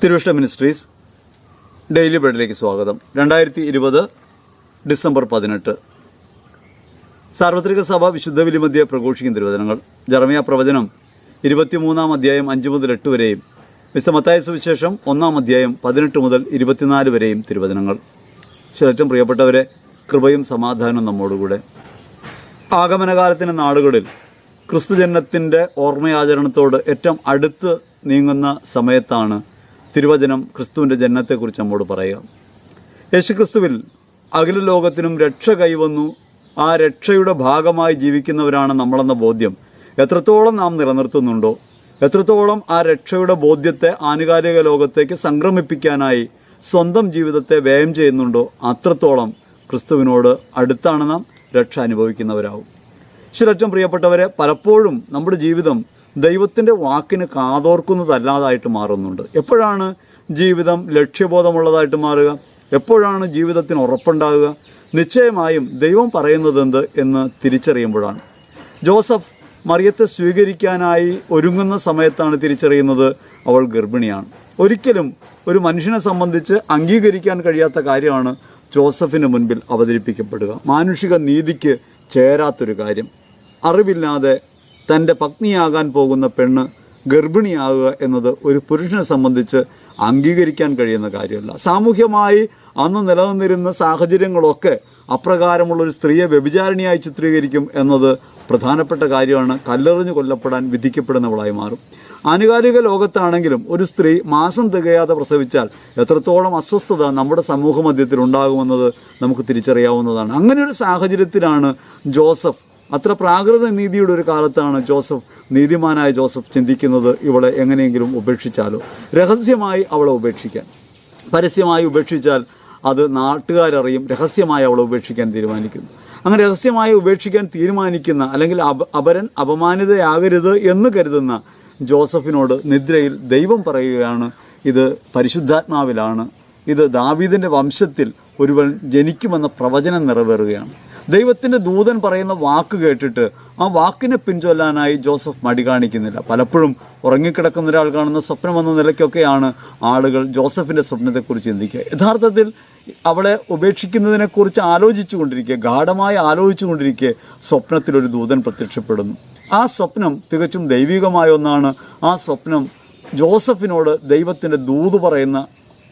തിരുവിഷ്ട ministries daily ബ്രെഡിലേക്ക് സ്വാഗതം. രണ്ടായിരത്തി ഇരുപത് ഡിസംബർ പതിനെട്ട്. സാർവത്രിക സഭ വിശുദ്ധ വിലിമധ്യ പ്രഘോഷിക്കുന്ന തിരുവചനങ്ങൾ. ജർമിയ പ്രവചനം ഇരുപത്തിമൂന്നാം അധ്യായം അഞ്ച് മുതൽ എട്ട് വരെയും വിശുദ്ധ മത്തായ സുവിശേഷം ഒന്നാം അധ്യായം പതിനെട്ട് മുതൽ ഇരുപത്തിനാല് വരെയും തിരുവചനങ്ങൾ. ഏറ്റവും പ്രിയപ്പെട്ടവരെ കൃപയും സമാധാനവും നമ്മോടുകൂടെ. ആഗമനകാലത്തിന്റെ നാടുകളിൽ ക്രിസ്തുജനത്തിന്റെ ഓർമ്മയാചരണത്തോട് ഏറ്റവും അടുത്ത് നീങ്ങുന്ന സമയത്താണ് തിരുവചനം ക്രിസ്തുവിന്റെ ജനനത്തെക്കുറിച്ച് നമ്മോട് പറയുക. യേശുക്രിസ്തുവിൽ അഖില ലോകത്തിനും രക്ഷ കൈവന്നു. ആ രക്ഷയുടെ ഭാഗമായി ജീവിക്കുന്നവരാണ് നമ്മളെന്ന ബോധ്യം എത്രത്തോളം നാം നിലനിർത്തുന്നുണ്ടോ എത്രത്തോളം ആ രക്ഷയുടെ ബോധ്യത്തെ ആനുകാലിക ലോകത്തേക്ക് സംക്രമിപ്പിക്കാനായി സ്വന്തം ജീവിതത്തെ വ്യയം ചെയ്യുന്നുണ്ടോ അത്രത്തോളം ക്രിസ്തുവിനോട് അടുത്താണ് നാം രക്ഷ അനുഭവിക്കുന്നവരാവും. ശിരറ്റം പ്രിയപ്പെട്ടവരെ പലപ്പോഴും നമ്മുടെ ജീവിതം ദൈവത്തിന്റെ വാക്കിന് കാതോർക്കുന്നതല്ലാതായിട്ട് മാറുന്നുണ്ട്. എപ്പോഴാണ് ജീവിതം ലക്ഷ്യബോധമുള്ളതായിട്ട് മാറുക? എപ്പോഴാണ് ജീവിതത്തിന് ഉറപ്പുണ്ടാകുക? നിശ്ചയമായും ദൈവം പറയുന്നത് എന്ത് എന്ന് തിരിച്ചറിയുമ്പോഴാണ്. ജോസഫ് മറിയത്തെ സ്വീകരിക്കാനായി ഒരുങ്ങുന്ന സമയത്താണ് തിരിച്ചറിയുന്നത്. അവൾ ഗർഭിണിയാണ്. ഒരിക്കലും ഒരു മനുഷ്യനെ സംബന്ധിച്ച് അംഗീകരിക്കാൻ കഴിയാത്ത കാര്യമാണ് ജോസഫിന് മുൻപിൽ അവതരിപ്പിക്കപ്പെടുക. മാനുഷിക നീതിക്ക് ചേരാത്തൊരു കാര്യം. അറിവില്ലാതെ തന്റെ പത്നിയാകാൻ പോകുന്ന പെണ്ണ് ഗർഭിണിയാകുക എന്നത് ഒരു പുരുഷനെ സംബന്ധിച്ച് അംഗീകരിക്കാൻ കഴിയുന്ന കാര്യമല്ല. സാമൂഹ്യമായി അന്ന് നിലനിന്നിരുന്ന സാഹചര്യങ്ങളൊക്കെ അപ്രകാരമുള്ള ഒരു സ്ത്രീയെ വ്യഭിചാരിണിയായി ചിത്രീകരിക്കും എന്നത് പ്രധാനപ്പെട്ട കാര്യമാണ്. കല്ലെറിഞ്ഞു കൊല്ലപ്പെടാൻ വിധിക്കപ്പെടുന്നവളായി മാറും. ആനുകാലിക ലോകത്താണെങ്കിലും ഒരു സ്ത്രീ മാസം തികയാതെ പ്രസവിച്ചാൽ എത്രത്തോളം അസ്വസ്ഥത നമ്മുടെ സമൂഹ മധ്യത്തിൽ ഉണ്ടാകുമെന്നത് നമുക്ക് തിരിച്ചറിയാവുന്നതാണ്. അങ്ങനെ ഒരു സാഹചര്യത്തിലാണ് ജോസഫ് അത്ര പ്രാകൃത നീതിയുടെ ഒരു കാലത്താണ് ജോസഫ് നീതിമാനായ ജോസഫ് ചിന്തിക്കുന്നത് ഇവളെ എങ്ങനെയെങ്കിലും ഉപേക്ഷിച്ചാലോ. രഹസ്യമായി അവളെ ഉപേക്ഷിക്കാൻ. പരസ്യമായി ഉപേക്ഷിച്ചാൽ അത് നാട്ടുകാരറിയും രഹസ്യമായി അവളെ ഉപേക്ഷിക്കാൻ തീരുമാനിക്കുന്നു. അങ്ങനെ രഹസ്യമായി ഉപേക്ഷിക്കാൻ തീരുമാനിക്കുന്ന അല്ലെങ്കിൽ അപ അപരൻ അപമാനിതയാകരുത് എന്ന് കരുതുന്ന ജോസഫിനോട് നിദ്രയിൽ ദൈവം പറയുകയാണ് ഇത് പരിശുദ്ധാത്മാവിലാണ്. ഇത് ദാവീദിന്റെ വംശത്തിൽ ഒരുവൻ ജനിക്കുമെന്ന പ്രവചനം നിറവേറുകയാണ്. ദൈവത്തിന്റെ ദൂതൻ പറയുന്ന വാക്ക് കേട്ടിട്ട് ആ വാക്കിനെ പിൻചൊല്ലാനായി ജോസഫ് മടി കാണിക്കുന്നില്ല. പലപ്പോഴും ഉറങ്ങിക്കിടക്കുന്ന ഒരാൾ കാണുന്ന സ്വപ്നം എന്ന നിലയ്ക്കൊക്കെയാണ് ആളുകൾ ജോസഫിന്റെ സ്വപ്നത്തെക്കുറിച്ച് ചിന്തിക്കുക. യഥാർത്ഥത്തിൽ അവളെ ഉപേക്ഷിക്കുന്നതിനെക്കുറിച്ച് ആലോചിച്ചു കൊണ്ടിരിക്കുക ഗാഠമായി ആലോചിച്ചു കൊണ്ടിരിക്കെ സ്വപ്നത്തിലൊരു ദൂതൻ പ്രത്യക്ഷപ്പെടുന്നു. ആ സ്വപ്നം തികച്ചും ദൈവികമായ ഒന്നാണ്. ആ സ്വപ്നം ജോസഫിനോട് ദൈവത്തിന്റെ ദൂത് പറയുന്ന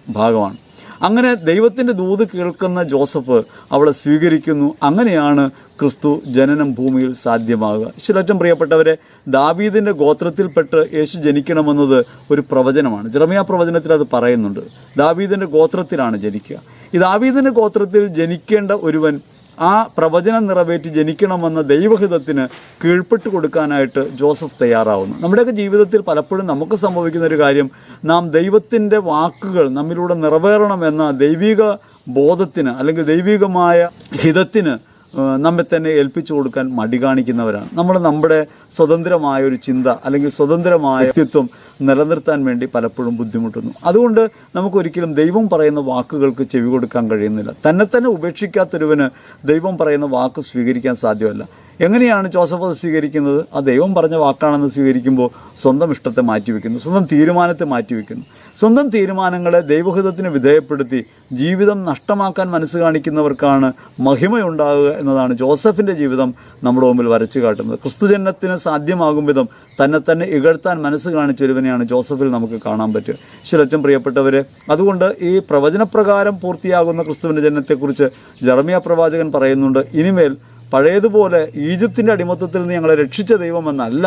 ഭാഗമാണ്. അങ്ങനെ ദൈവത്തിന്റെ ദൂത് കേൾക്കുന്ന ജോസഫ് അവളെ സ്വീകരിക്കുന്നു. അങ്ങനെയാണ് ക്രിസ്തു ജനനം ഭൂമിയിൽ സാധ്യമാകുക. ശിലറ്റം പ്രിയപ്പെട്ടവരെ ദാവീദിന്റെ ഗോത്രത്തിൽപ്പെട്ട് യേശു ജനിക്കണമെന്നത് ഒരു പ്രവചനമാണ്. ജെറമിയ പ്രവചനത്തിൽ അത് പറയുന്നുണ്ട്. ദാവീദിന്റെ ഗോത്രത്തിലാണ് ജനിക്കുക. ഈ ദാവീദിന്റെ ഗോത്രത്തിൽ ജനിക്കേണ്ട ഒരുവൻ ആ പ്രവചനം നിറവേറ്റി ജനിക്കണമെന്ന ദൈവഹിതത്തിന് കീഴ്പ്പെട്ട് കൊടുക്കാനായിട്ട് ജോസഫ് തയ്യാറാവുന്നു. നമ്മുടെയൊക്കെ ജീവിതത്തിൽ പലപ്പോഴും നമുക്ക് സംഭവിക്കുന്ന ഒരു കാര്യം നാം ദൈവത്തിന്റെ വാക്കുകൾ നമ്മിലൂടെ നിറവേറണമെന്ന ദൈവിക ബോധത്തിന് അല്ലെങ്കിൽ ദൈവികമായ ഹിതത്തിന് നമ്മെ തന്നെ ഏൽപ്പിച്ചു കൊടുക്കാൻ മടി കാണിക്കുന്നവരാണ്. നമ്മൾ നമ്മുടെ സ്വതന്ത്രമായ ഒരു ചിന്ത അല്ലെങ്കിൽ സ്വതന്ത്രമായ വ്യക്തിത്വം നിലനിർത്താൻ വേണ്ടി പലപ്പോഴും ബുദ്ധിമുട്ടുന്നു. അതുകൊണ്ട് നമുക്കൊരിക്കലും ദൈവം പറയുന്ന വാക്കുകൾക്ക് ചെവി കൊടുക്കാൻ കഴിയുന്നില്ല. തന്നെ തന്നെ ഉപേക്ഷിക്കാത്തൊരുവന് ദൈവം പറയുന്ന വാക്ക് സ്വീകരിക്കാൻ സാധ്യമല്ല. എങ്ങനെയാണ് ജോസഫ് അത് സ്വീകരിക്കുന്നത്? ആ ദൈവം പറഞ്ഞ വാക്കാണെന്ന് സ്വീകരിക്കുമ്പോൾ സ്വന്തം ഇഷ്ടത്തെ മാറ്റിവെക്കുന്നു സ്വന്തം തീരുമാനത്തെ മാറ്റിവെക്കുന്നു. സ്വന്തം തീരുമാനങ്ങളെ ദൈവഹിതത്തിന് വിധേയപ്പെടുത്തി ജീവിതം നഷ്ടമാക്കാൻ മനസ്സ് കാണിക്കുന്നവർക്കാണ് മഹിമയുണ്ടാകുക എന്നതാണ് ജോസഫിന്റെ ജീവിതം നമ്മുടെ മുമ്പിൽ വരച്ചു കാട്ടുന്നത്. ക്രിസ്തുജന്മത്തിന് സാധ്യമാകും വിധം തന്നെ തന്നെ ഇകഴ്ത്താൻ മനസ്സ് കാണിച്ചൊരുവനെയാണ് ജോസഫിൽ നമുക്ക് കാണാൻ പറ്റുക. ശിലറ്റം പ്രിയപ്പെട്ടവരെ അതുകൊണ്ട് ഈ പ്രവചനപ്രകാരം പൂർത്തിയാകുന്ന ക്രിസ്തുവിന്റെ ജനനത്തെക്കുറിച്ച് ജർമിയ പ്രവാചകൻ പറയുന്നുണ്ട് ഇനിമേൽ പഴയതുപോലെ ഈജിപ്തിന്റെ അടിമത്തത്തിൽ നിന്ന് ഞങ്ങളെ രക്ഷിച്ച ദൈവമെന്നല്ല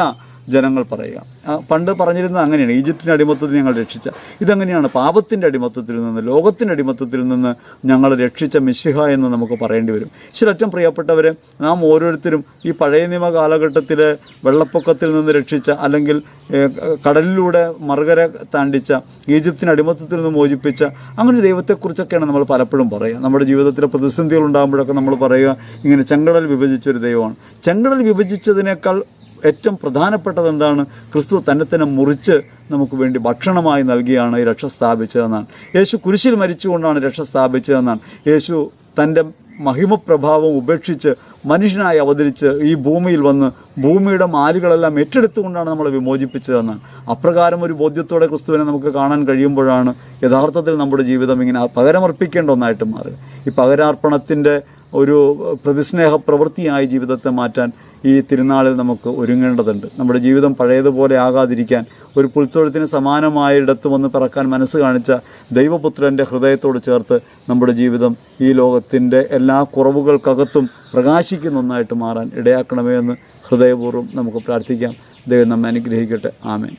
ജനങ്ങൾ പറയുക. പണ്ട് പറഞ്ഞിരുന്നത് അങ്ങനെയാണ്. ഈജിപ്തിന്റെ അടിമത്തത്തിൽ ഞങ്ങൾ രക്ഷിച്ച ഇതങ്ങനെയാണ് പാപത്തിന്റെ അടിമത്തത്തിൽ നിന്ന് ലോകത്തിന്റെ അടിമത്തത്തിൽ നിന്ന് ഞങ്ങൾ രക്ഷിച്ച മിശിഹ എന്ന് നമുക്ക് പറയേണ്ടി വരും. ശരിയറ്റം പ്രിയപ്പെട്ടവരെ നാം ഓരോരുത്തരും ഈ പഴയ നിയമ കാലഘട്ടത്തിലെ വെള്ളപ്പൊക്കത്തിൽ നിന്ന് രക്ഷിച്ച അല്ലെങ്കിൽ കടലിലൂടെ മറുകര താണ്ടിച്ച ഈജിപ്തിന്റെ അടിമത്തത്തിൽ നിന്ന് മോചിപ്പിച്ച അങ്ങനെ ദൈവത്തെക്കുറിച്ചൊക്കെയാണ് നമ്മൾ പലപ്പോഴും പറയുക. നമ്മുടെ ജീവിതത്തിലെ പ്രതിസന്ധികൾ ഉണ്ടാകുമ്പോഴൊക്കെ നമ്മൾ പറയുക ഇങ്ങനെ ചെങ്കടൽ വിഭജിച്ചൊരു ദൈവമാണ്. ചെങ്കടൽ വിഭജിച്ചതിനേക്കാൾ ഏറ്റവും പ്രധാനപ്പെട്ടത് എന്താണ്? ക്രിസ്തു തന്നെ തന്നെ മുറിച്ച് നമുക്ക് വേണ്ടി ഭക്ഷണമായി നൽകിയാണ് ഈ രക്ഷ സ്ഥാപിച്ചതെന്നാണ്. യേശു കുരിശിൽ മരിച്ചുകൊണ്ടാണ് രക്ഷ സ്ഥാപിച്ചതെന്നാണ്. യേശു തന്റെ മഹിമപ്രഭാവം ഉപേക്ഷിച്ച് മനുഷ്യനായി അവതരിച്ച് ഈ ഭൂമിയിൽ വന്ന് ഭൂമിയുടെ മാലുകളെല്ലാം ഏറ്റെടുത്തുകൊണ്ടാണ് നമ്മളെ വിമോചിപ്പിച്ചതെന്ന് അപ്രകാരം ഒരു ബോധ്യത്തോടെ ക്രിസ്തുവിനെ നമുക്ക് കാണാൻ കഴിയുമ്പോഴാണ് യഥാർത്ഥത്തിൽ നമ്മുടെ ജീവിതം ഇങ്ങനെ പകരമർപ്പിക്കേണ്ട ഒന്നായിട്ട് മാറുക. ഈ പകരാർപ്പണത്തിന്റെ ഒരു പ്രതിസ്നേഹ പ്രവൃത്തിയായി ജീവിതത്തെ മാറ്റാൻ ഈ തിരുനാളിൽ നമുക്ക് ഒരുങ്ങേണ്ടതുണ്ട്. നമ്മുടെ ജീവിതം പഴയതുപോലെ ആകാതിരിക്കാൻ ഒരു പുൽത്തൊഴുത്തിന് സമാനമായ ഇടത്ത് വന്ന് പിറക്കാൻ മനസ്സ് കാണിച്ച ദൈവപുത്രന്റെ ഹൃദയത്തോട് ചേർത്ത് നമ്മുടെ ജീവിതം ഈ ലോകത്തിന്റെ എല്ലാ കുറവുകൾക്കകത്തും പ്രകാശിക്കുന്ന ഒന്നായിട്ട് മാറാൻ ഇടയാക്കണമേ എന്ന് ഹൃദയപൂർവം നമുക്ക് പ്രാർത്ഥിക്കാം. ദൈവം നമ്മെ അനുഗ്രഹിക്കട്ടെ. ആമേൻ.